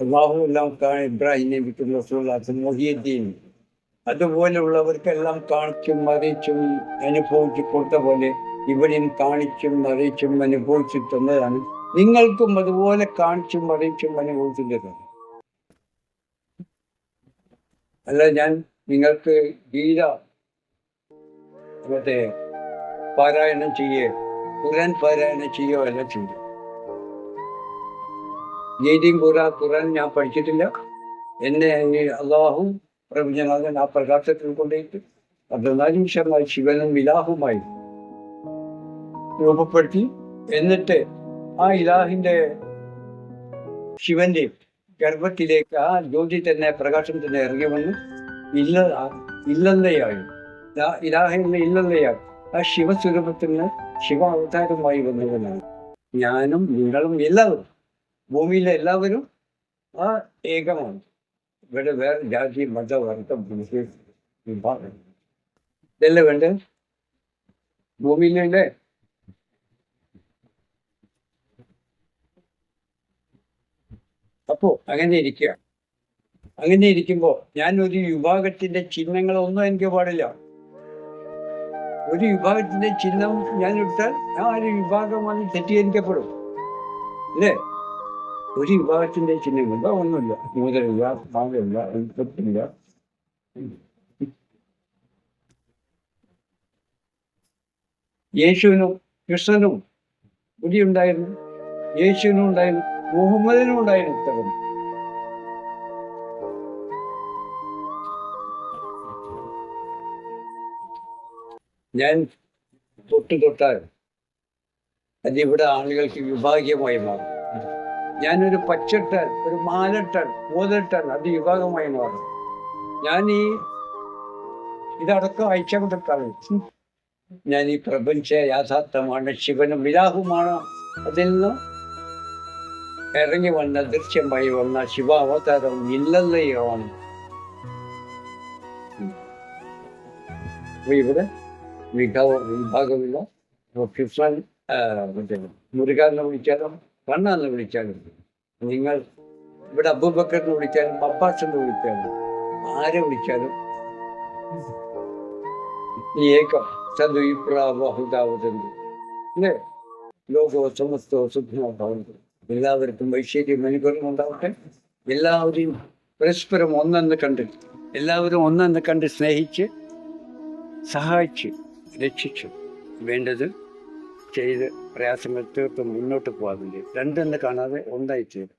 അള്ളാഹു എല്ലാം കാ- ഇബ്രാഹിം നബിക്കും റസൂലാക്കും മൊഹിയുദ്ദീൻ അതുപോലെയുള്ളവർക്കെല്ലാം കാണിച്ചും അറിയിച്ചും അനുഭവിച്ചു കൊടുത്ത പോലെ ഇവരെയും കാണിച്ചും അറിയിച്ചും അനുഭവിച്ചു തന്നതാണ്. നിങ്ങൾക്കും അതുപോലെ കാണിച്ചും അറിയിച്ചും അനുഭവിച്ചിട്ടുണ്ട് അല്ല ഞാൻ നിങ്ങൾക്ക് ഗീത മറ്റേ പാരായണം ചെയ്യേ ഖുറാൻ പാരായണം ചെയ്യോ അല്ല ചെയ്യും? ഗീതയും ഖുറാ ഖുറാൻ ഞാൻ പഠിച്ചിട്ടില്ല. എന്നെ അള്ളാഹു പ്രപഞ്ചനാഥൻ ആ പ്രകാശത്തിൽ കൊണ്ടുപോയിട്ട് പതിനാല് നിമിഷമായി ശിവനും ഇലാഹുമായി രൂപപ്പെടുത്തി. എന്നിട്ട് ആ ഇലാഹിന്റെ ശിവന്റെ ഗർഭത്തിലേക്ക് ആ ജ്യോതി തന്നെ പ്രകാശം തന്നെ ഇറങ്ങി വന്ന്. ഇല്ല ഇല്ലല്ലയായി ആ ഇലാഹിന്റെ ഇല്ലല്ലയായി ആ ശിവസ്വരൂപത്തിന് ശിവ അവതാരമായി വന്നവനാണ്. ഞാനും നിങ്ങളും എല്ലാവരും. ഭൂമിയിലെ എല്ലാവരും ആ ഏകമാണ്. ഇവിടെ വേറെ ജാതി മത വർത്തം ഇതല്ലേ വേണ്ടത് ഭൂമിയിലുണ്ട് അപ്പോ അങ്ങനെ ഇരിക്കുക. അങ്ങനെ ഇരിക്കുമ്പോ ഞാൻ ഒരു വിഭാഗത്തിന്റെ ചിഹ്നങ്ങളൊന്നും എനിക്ക് പാടില്ല. ഒരു വിഭാഗത്തിന്റെ ചിഹ്നം ഞാൻ എടുത്താൽ ഞാൻ ഒരു വിഭാഗമാണ് തെറ്റിദ്ധരിക്കപ്പെടും. അല്ലേ? ഒരു വിഭാഗത്തിന്റെ ചിഹ്നമില്ല ഒന്നുമില്ല. മുതലില്ല മാവില്ല ഉൽപ്പത്തില്ല യേശുവിനും കൃഷ്ണനും ഉണ്ടായിരുന്നു യേശുവിനും ഉണ്ടായിരുന്നു. മുഹമ്മദിനും ഉണ്ടായിരുന്നു ഉത്തരം ഞാൻ തൊട്ട് തൊട്ടാൽ അതിവിടെ ആളുകൾക്ക് വിഭാഗീയമായി മാറും. ഞാനൊരു പച്ചിട്ടാൽ ഒരു മാലിട്ടാൽ മോതിട്ടാൽ അത് വിഭാഗമായി മാറും ഞാൻ ഈ ഇതടക്കം അയച്ചുകൊണ്ടിട്ടാണ് ഞാൻ ഈ പ്രപഞ്ച യാഥാർത്ഥ്യമാണ് ശിവനും വിലാഹുമാണ് അതിൽ നിന്ന് ഇറങ്ങി വന്ന ദൃശ്യമായി വന്ന ശിവ അവതാരം ഇല്ലല്ലയാണ്. അപ്പൊ ഇവിടെ വിഭാഗ വിഭാഗമില്ല അപ്പൊ കൃഷ്ണൻ ആ, മറ്റേ മുരുകാന്ന് വിളിച്ചാലും? കണ്ണാന്ന് വിളിച്ചാലും നിങ്ങൾ ഇവിടെ അബൂബക്കറിന് വിളിച്ചാലും അബ്ബാസ് എന്ന് വിളിച്ചാലും ആരെ ഈ ഏകം സദ്വിപ്രാബഹുദാവതന്തു അല്ലേ? ലോകോ സമസ്തോ സുഖമോ ഭവന്തു. എല്ലാവർക്കും ഐശ്വര്യം അനുഗ്രഹം ഉണ്ടാവട്ടെ. എല്ലാവരെയും പരസ്പരം ഒന്നെന്ന് കണ്ട് എല്ലാവരും ഒന്നെന്ന് കണ്ട് സ്നേഹിച്ച് സഹായിച്ച് രക്ഷിച്ചു വേണ്ടത് ചെയ്ത് പ്രയാസങ്ങൾ തീർത്ത് മുന്നോട്ട് പോകാതില്ല രണ്ടെന്ന് കാണാതെ ഒന്നായി ചെയ്തു.